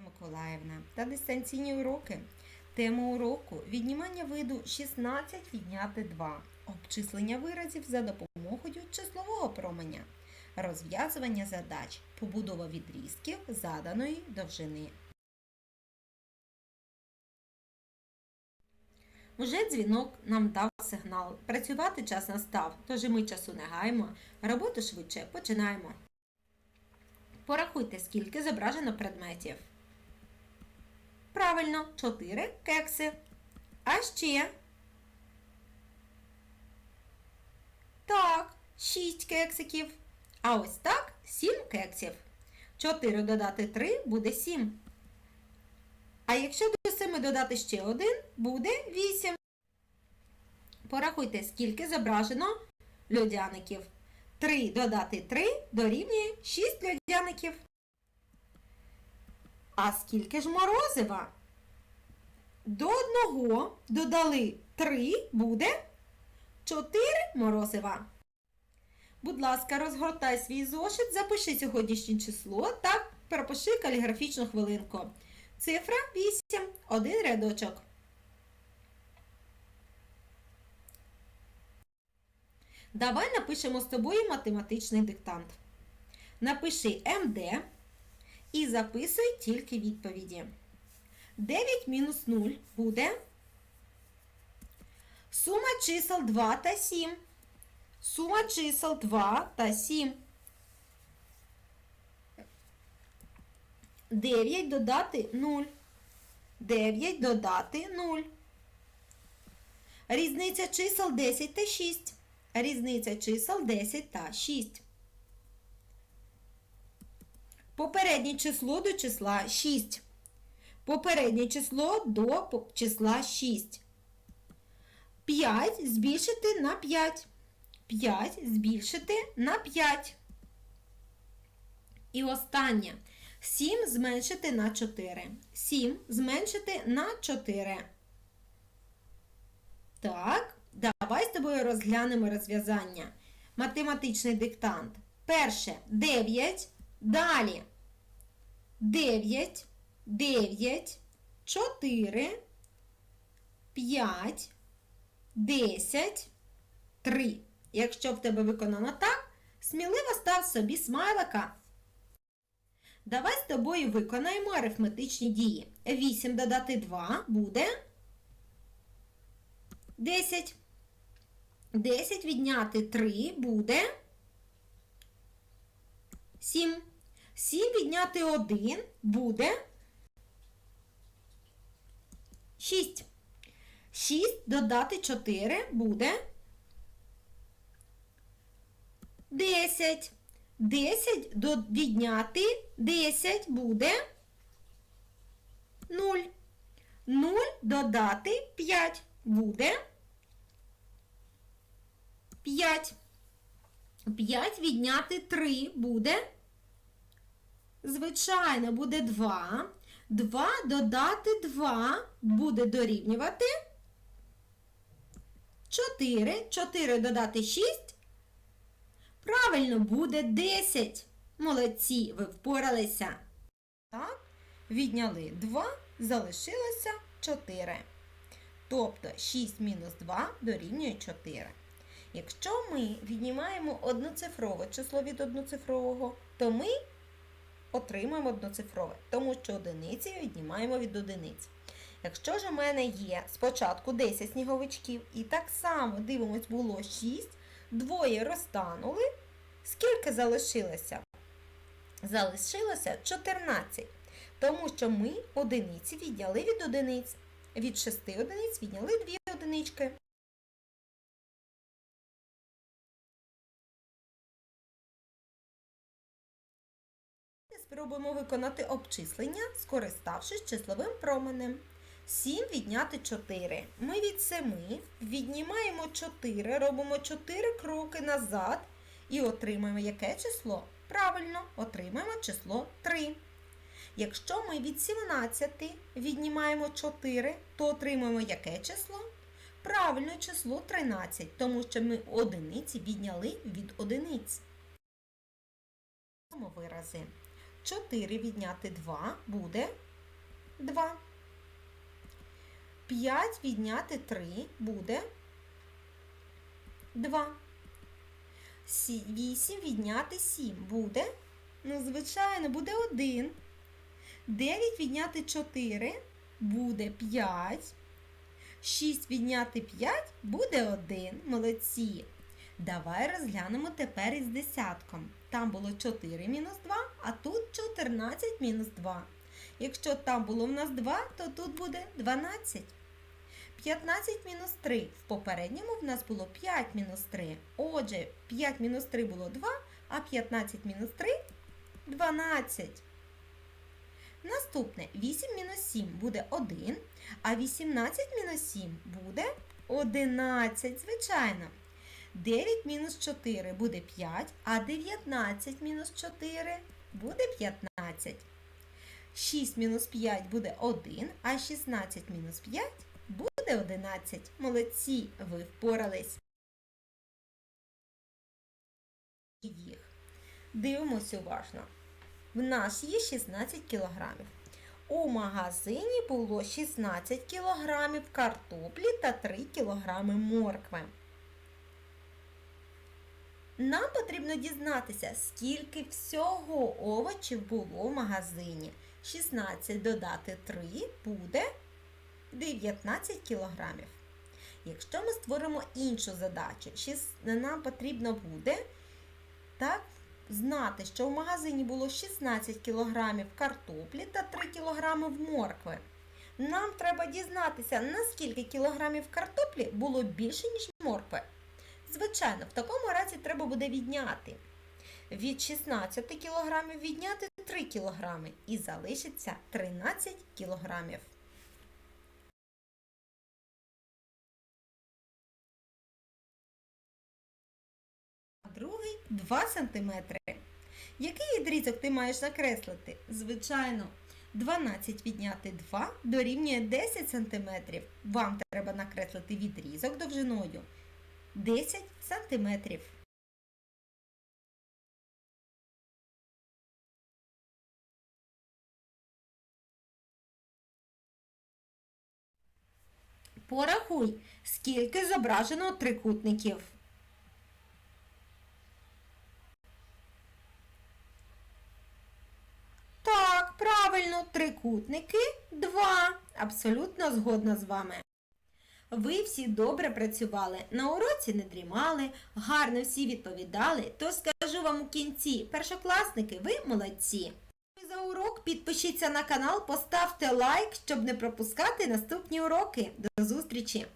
Миколаївна та дистанційні уроки. Тема уроку віднімання виду 16 відняти 2. Обчислення виразів за допомогою числового променя. Розв'язування задач. Побудова відрізків заданої довжини. Уже дзвінок нам дав сигнал. Працювати час настав, тож і ми часу не гаємо. Роботу швидше починаємо. Порахуйте, скільки зображено предметів. Правильно, 4 кекси. А ще. Так, 6 кексиків. А ось так 7 кексів. 4 додати 3 буде 7. А якщо до 7 додати ще 1, буде 8. Порахуйте, скільки зображено льодяників. 3 додати 3 дорівнює 6 льодяників. А скільки ж морозива? До одного додали 3 буде 4 морозива. Будь ласка, розгортай свій зошит, запиши сьогоднішнє число та пропиши каліграфічну хвилинку. Цифра 8, один рядочок. Давай напишемо з тобою математичний диктант. Напиши МД і записуй тільки відповіді. 9 мінус 0 буде сума чисел 2 та 7. Сума чисел 2 та 7. 9 додати 0. 9 додати 0. Різниця чисел 10 та 6. Різниця чисел 10 та 6. Попереднє число до числа 6. Попереднє число до числа 6. 5 збільшити на 5. 5 збільшити на 5. І останнє. 7 зменшити на 4. 7 зменшити на 4. Так, давай з тобою розглянемо розв'язання. Математичний диктант. Перше 9. Далі 9, 9, 4, 5, 10, 3. Якщо в тебе виконано так, сміливо став собі смайлика. Давай з тобою виконаємо арифметичні дії. 8 додати 2 буде 10. 10 відняти 3 буде 7. 7 відняти 1 буде 6. 6 додати 4 буде 10. 10 відняти 10 буде 0. 0 додати 5 буде 5. 5 відняти 3 буде Звичайно, буде 2. 2 додати 2 буде дорівнювати 4. 4 додати 6. Правильно, буде 10. Молодці, ви впоралися. Так, відняли 2, залишилося 4. Тобто 6 мінус 2 дорівнює 4. Якщо ми віднімаємо одноцифрове число від одноцифрового, то ми отримаємо одноцифрове, тому що одиниці віднімаємо від одиниць. Якщо ж у мене є спочатку 10 сніговичків, і так само дивимось, було 6, двоє розтанули, скільки залишилося? Залишилося 14, тому що ми одиниці відняли від одиниць. Від 6 одиниць відняли 2 одинички. Спробуємо виконати обчислення, скориставшись числовим променем. 7 відняти 4. Ми від 7 віднімаємо 4, робимо 4 кроки назад і отримаємо яке число? Правильно, отримаємо число 3. Якщо ми від 17 віднімаємо 4, то отримаємо яке число? Правильно, число 13, тому що ми одиниці відняли від одиниць. Вирази. 4 відняти 2 буде 2. 5 відняти 3 буде 2. 8 відняти 7 буде, ну, звичайно, буде 1. 9 відняти 4 буде 5. 6 відняти 5 буде 1. Молодці. Давай розглянемо тепер із десятком. Там було 4 мінус 2, а тут 14 мінус 2. Якщо там було в нас 2, то тут буде 12. 15 мінус 3. В попередньому в нас було 5 мінус 3. Отже, 5 мінус 3 було 2, а 15 мінус 3 12. Наступне 8 мінус 7 буде 1, а 18 мінус 7 буде 11, звичайно. 9 мінус 4 буде 5, а 19 мінус 4 буде 15. 6 мінус 5 буде 1, а 16 мінус 5 буде 11. Молодці, ви впорались. Їх. Дивимось уважно. В нас є 16 кілограмів. У магазині було 16 кілограмів картоплі та 3 кілограми моркви. Нам потрібно дізнатися, скільки всього овочів було в магазині. 16 додати 3 буде 19 кілограмів. Якщо ми створимо іншу задачу, нам потрібно буде так, знати, що в магазині було 16 кілограмів картоплі та 3 кілограми моркви. Нам треба дізнатися, наскільки кілограмів картоплі було більше, ніж моркви. Звичайно, в такому разі треба буде відняти. Від 16 кілограмів відняти 3 кілограми і залишиться 13 кілограмів. А другий 2 см. Який відрізок ти маєш накреслити? Звичайно, 12 відняти 2 дорівнює 10 см. Вам треба накреслити відрізок довжиною 10 сантиметрів. Порахуй, скільки зображено трикутників. Так, правильно, трикутники два. Абсолютно згодна з вами. Ви всі добре працювали, на уроці не дрімали, гарно всі відповідали, то скажу вам у кінці, першокласники, ви молодці. За урок підпишіться на канал, поставте лайк, щоб не пропускати наступні уроки. До зустрічі!